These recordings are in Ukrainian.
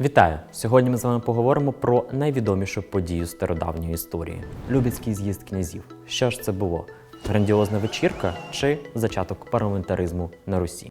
Вітаю! Сьогодні ми з вами поговоримо про найвідомішу подію стародавньої історії Любецький з'їзд князів. Що ж це було? Грандіозна вечірка чи зачаток парламентаризму на Русі?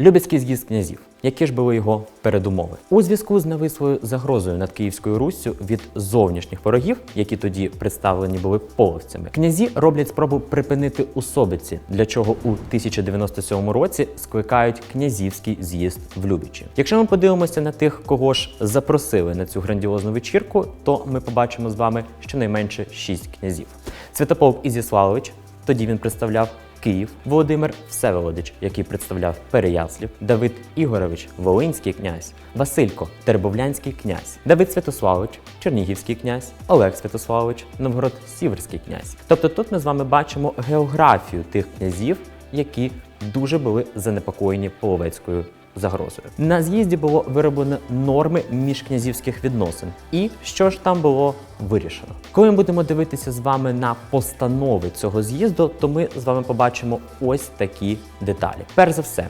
Любецький з'їзд князів. Які ж були його передумови? У зв'язку з навислою загрозою над Київською Руссю від зовнішніх ворогів, які тоді представлені були половцями, князі роблять спробу припинити усобиці, для чого у 1097 році скликають князівський з'їзд в Любічі. Якщо ми подивимося на тих, кого ж запросили на цю грандіозну вечірку, то ми побачимо з вами щонайменше шість князів: Святополк Ізяславович, тоді він представляв Київ, Володимир Всеволодич, який представляв Переяслів, Давид Ігорович, Волинський князь, Василько, Тербовлянський князь, Давид Святославович, Чернігівський князь, Олег Святославович, Новгород Сіверський князь. Тобто тут ми з вами бачимо географію тих князів, які дуже були занепокоєні половецькою загрозою. На з'їзді було вироблено норми міжкнязівських відносин. І що ж там було вирішено? Коли ми будемо дивитися з вами на постанови цього з'їзду, то ми з вами побачимо ось такі деталі. Перш за все,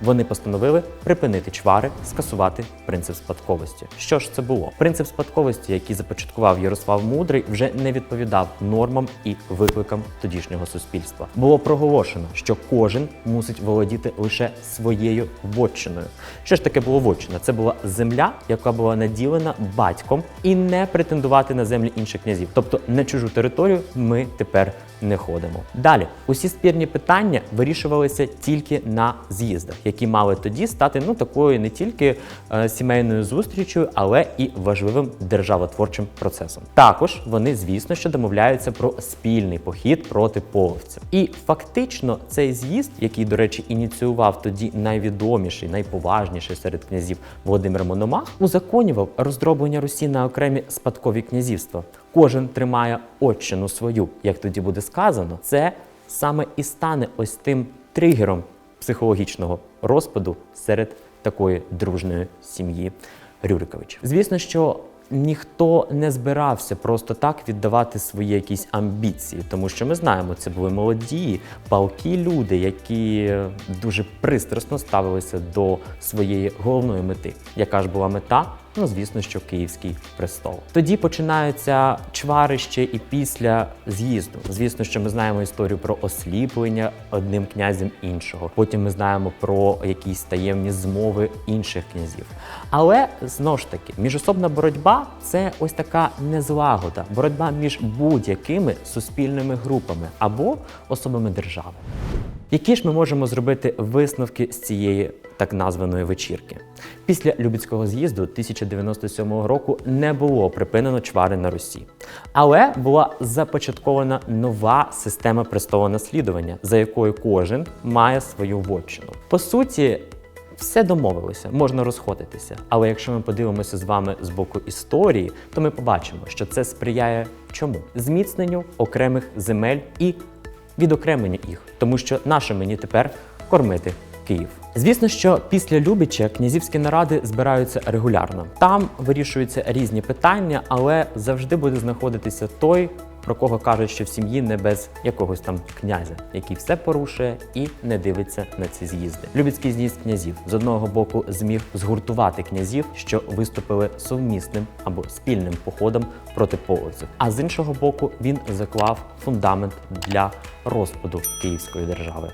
вони постановили припинити чвари, скасувати принцип спадковості. Що ж це було? Принцип спадковості, який започаткував Ярослав Мудрий, вже не відповідав нормам і викликам тодішнього суспільства. Було проголошено, що кожен мусить володіти лише своєю вотчиною. Що ж таке було вотчина? Це була земля, яка була наділена батьком, і не претендувати на землі інших князів. Тобто на чужу територію ми тепер не ходимо. Далі усі спірні питання вирішувалися тільки на з'їздах, які мали тоді стати ну такою не тільки е, сімейною зустрічю, але і важливим державотворчим процесом. Також вони, звісно, що домовляються про спільний похід проти половців. І фактично цей з'їзд, який, до речі, ініціював тоді найвідоміший, найповажніший серед князів Володимир Мономах, узаконював роздроблення Русі на окремі спадкові князівства. Кожен тримає отчину свою, як тоді буде сказано, це саме і стане ось тим тригером психологічного розпаду серед такої дружної сім'ї Рюриковичів. Звісно, що ніхто не збирався просто так віддавати свої якісь амбіції, тому що ми знаємо, це були молоді, палкі люди, які дуже пристрасно ставилися до своєї головної мети. Яка ж була мета? Ну, звісно, що Київський престол. Тоді починаються чвари ще і після з'їзду. Звісно, що ми знаємо історію про осліплення одним князем іншого. Потім ми знаємо про якісь таємні змови інших князів. Але знову ж таки, міжособна боротьба це ось така незлагода, боротьба між будь-якими суспільними групами або особами держави. Які ж ми можемо зробити висновки з цієї так названої вечірки? Після Любецького з'їзду 1097 року не було припинено чвари на Русі, але була започаткована нова система престолонаслідування, за якою кожен має свою вотчину. По суті. Все домовилося, можна розходитися. Але якщо ми подивимося з вами з боку історії, то ми побачимо, що це сприяє чому? Зміцненню окремих земель і відокремленню їх, тому що наше мені тепер кормити Київ. Звісно, що після Любича князівські наради збираються регулярно. Там вирішуються різні питання, але завжди буде знаходитися той, про кого кажуть, що в сім'ї не без якогось там князя, який все порушує і не дивиться на ці з'їзди. Любіцький з'їзд князів з одного боку зміг згуртувати князів, що виступили совмісним або спільним походом проти полоців. А з іншого боку, він заклав фундамент для розпаду Київської держави.